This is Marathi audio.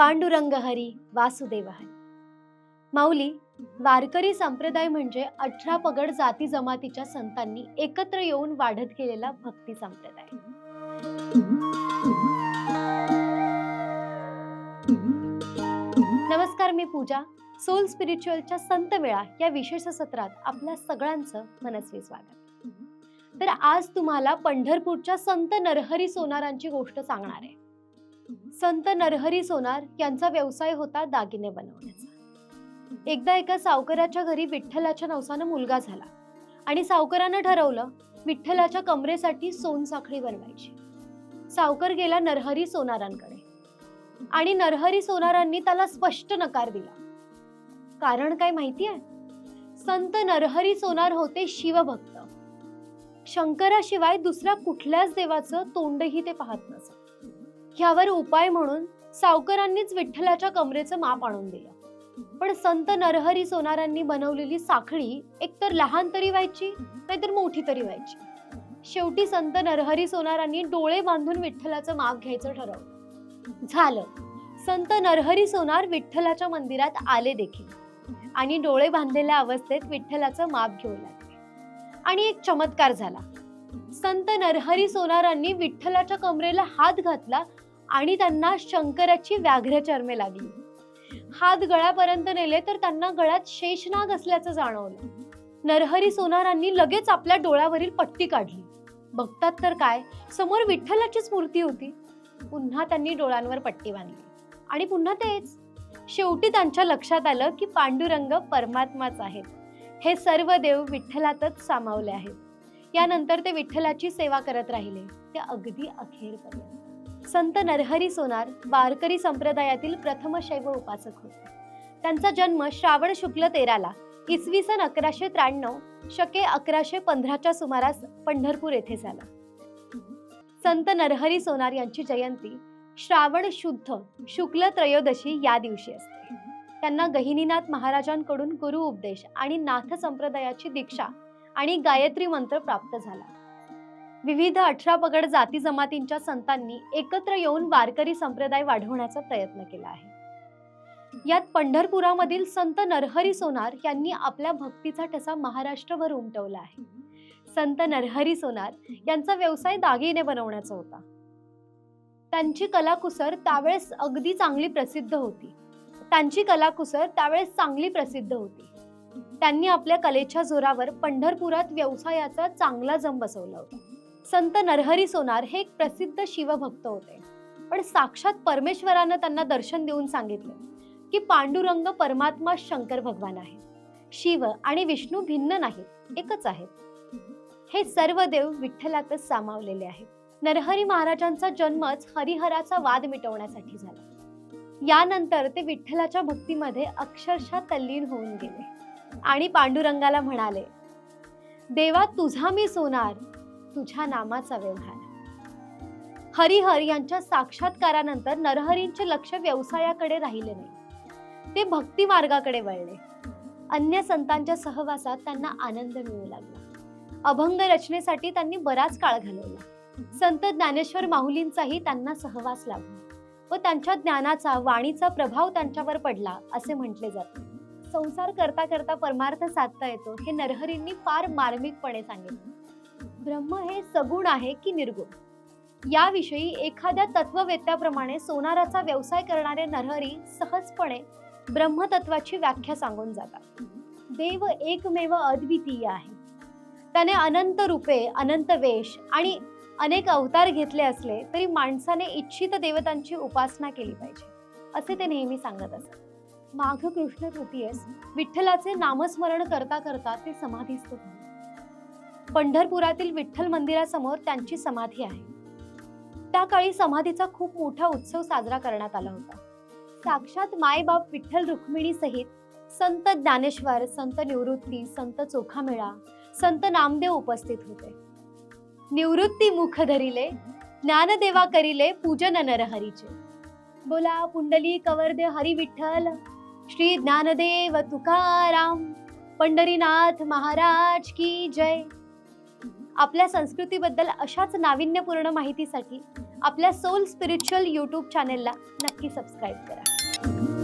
पांडुरंग हरी वासुदेव हरी माऊली वारकरी संप्रदाय म्हणजे अठरा पगड जाती जमातीच्या संतांनी एकत्र येऊन वाढत गेलेला भक्ती संप्रदाय. नमस्कार मी पूजा. सोल स्पिरिच्युअलच्या संत वेळा या विशेष सत्रात आपल्या सगळ्यांचं मनस्वी स्वागत. तर आज तुम्हाला पंढरपूरच्या संत नरहरी सोनारांची गोष्ट सांगणार आहे. संत नरहरी सोनार यांचा व्यवसाय होता दागिने बनवण्याचा. एकदा एका सावकाराच्या घरी विठ्ठलाच्या नवसानं मुलगा झाला आणि सावकारानं ठरवलं विठ्ठलाच्या कमरेसाठी सोनसाखळी बनवायची. सावकार गेला नरहरी सोनारांकडे आणि नरहरी सोनारांनी त्याला स्पष्ट नकार दिला. कारण काय माहिती आहे? संत नरहरी सोनार होते शिवभक्त. शंकराशिवाय दुसऱ्या कुठल्याच देवाचं तोंडही ते पाहत नसत. ह्यावर उपाय म्हणून सावकरांनीच विठ्ठलाच्या कमरेचं माप आणून दिलं. पण संत नरहरी सोनारांनी बनवलेली साखळी एकतर लहान तरी व्हायची नाहीतर मोठी तरी व्हायची. शेवटी संत नरहरी सोनारांनी डोळे बांधून विठ्ठलाचं माप घ्यायचं ठरवलं. झालं. संत नरहरी सोनार विठ्ठलाच्या मंदिरात आले देखील. आणि डोळे बांधलेल्या अवस्थेत विठ्ठलाचं माप घेऊ लागले. आणि एक चमत्कार झाला. संत नरहरी सोनारांनी विठ्ठलाच्या कमरेला हात घातला आणि त्यांना शंकराची व्याघ्र चर्मे लागली. हात गळ्यापर्यंत नेले तर त्यांना गळ्यात शेषनाग असल्याचं जाणवलं. नरहरी सोनारांनी लगेच आपल्या डोळ्यावरील पट्टी काढली. बघतात तर काय? समोर विठ्ठलाचीच मूर्ती होती. पुन्हा त्यांनी डोळ्यांवर पट्टी बांधली. आणि पुन्हा तेच. शेवटी त्यांच्या लक्षात आलं की पांडुरंग परमात्माच आहेत. हे सर्व देव विठ्ठलातच सामावले आहेत. यानंतर ते विठ्ठलाची सेवा करत राहिले. ते अगदी अखेरपर्यंत. संत नरहरी सोनार वारकरी संप्रदायातील प्रथम शैव उपासक होते. त्यांचा जन्म श्रावण शुक्ल तेराला इसवी सन अकराशे त्र्याण्णव शके अकराशे पंधराच्या सुमारास पंढरपूर येथे झाला. संत नरहरी सोनार यांची जयंती श्रावण शुद्ध शुक्ल त्रयोदशी या दिवशी असते. त्यांना गहिनीनाथ महाराजांकडून गुरु उपदेश आणि नाथ संप्रदायाची दीक्षा आणि गायत्री मंत्र प्राप्त झाला. विविध अठरा पगड जाती जमातींच्या संतांनी एकत्र येऊन वारकरी संप्रदाय वाढवण्याचा प्रयत्न केला आहे. यात पंढरपुरामधील संत नरहरी सोनार यांनी आपल्या भक्तीचा ठसा महाराष्ट्रभर उमटवला आहे. संत नरहरी सोनार यांचा व्यवसाय दागिने बनवण्याचा होता. त्यांची कलाकुसर त्यावेळेस अगदी चांगली प्रसिद्ध होती. त्यांची कलाकुसर त्यावेळेस चांगली प्रसिद्ध होती. त्यांनी आपल्या कलेच्या जोरावर पंढरपुरात व्यवसायाचा चांगला जम बसवला होता. संत नरहरी सोनार हे एक प्रसिद्ध शिवभक्त होते. पण साक्षात परमेश्वरानं त्यांना दर्शन देऊन सांगितले की पांडुरंग परमात्मा शंकर भगवान आहे शिव आणि विष्णू भिन्न नाहीत एकच आहेत. हे सर्व देव विठ्ठलातच सामावलेले आहेत. नरहरी महाराजांचा जन्मच हरिहराचा वाद मिटवण्यासाठी झाला. यानंतर ते विठ्ठलाच्या भक्तीमध्ये अक्षरशः तल्लीन होऊन गेले. आणि पांडुरंगाला म्हणाले देवा तुझा मी सोनार तुझ्या नामाचा व्यवहार. हरिहर यांच्या साक्षात्कारानंतर नरहरींचे लक्ष व्यवसायाकडे राहिले नाही. ते भक्ती मार्गाकडे वळले. अन्य संतांच्या सहवासात त्यांना आनंद मिळू लागला. अभंग रचनेसाठी त्यांनी बराच काळ घालवला. संत ज्ञानेश्वर माहुलींचाही त्यांना सहवास लाभला व त्यांच्या ज्ञानाचा वाणीचा प्रभाव त्यांच्यावर पडला असे म्हटले जाते. संसार करता करता परमार्थ साधता येतो हे नरहरींनी फार मार्मिकपणे सांगितले. ब्रह्म हे सगुण आहे की निर्गुण? याविषयी एखाद्या तत्ववेत्याप्रमाणे सोनाराचा व्यवसाय करणारे नरहरी सहजपणे ब्रह्मतत्वाची व्याख्या सांगून जातात. देव एकमेव अद्वितीय आहे. त्याने अनंत रूपे अनंत वेश आणि अनेक अवतार घेतले असले तरी माणसाने इच्छित देवतांची उपासना केली पाहिजे असे ते नेहमी सांगत असत. माघ कृष्ण तृतीयस विठ्ठलाचे नामस्मरण करता करता ते समाधीस्थ झाले. पंढरपुरातील विठ्ठल मंदिरासमोर त्यांची समाधी आहे. त्या काळी समाधीचा खूप मोठा उत्सव साजरा करण्यात आला होता. साक्षात मायबाप विठ्ठल रुक्मिणी सहित संत ज्ञानेश्वर संत निवृत्ती संत चोखामेळा संत नामदेव उपस्थित होते. निवृत्ती मुख धरिले ज्ञानदेवा करिले पूजन नरहरीचे. बोला पुंडली कवर्दे हरी विठ्ठल श्री ज्ञानदेव तुकाराम पंढरीनाथ महाराज की जय. आपल्या संस्कृतीबद्दल अशाच नाविन्यपूर्ण माहितीसाठी आपल्या सोल स्पिरिच्युअल यूट्यूब चॅनेलला नक्की सबस्क्राईब करा.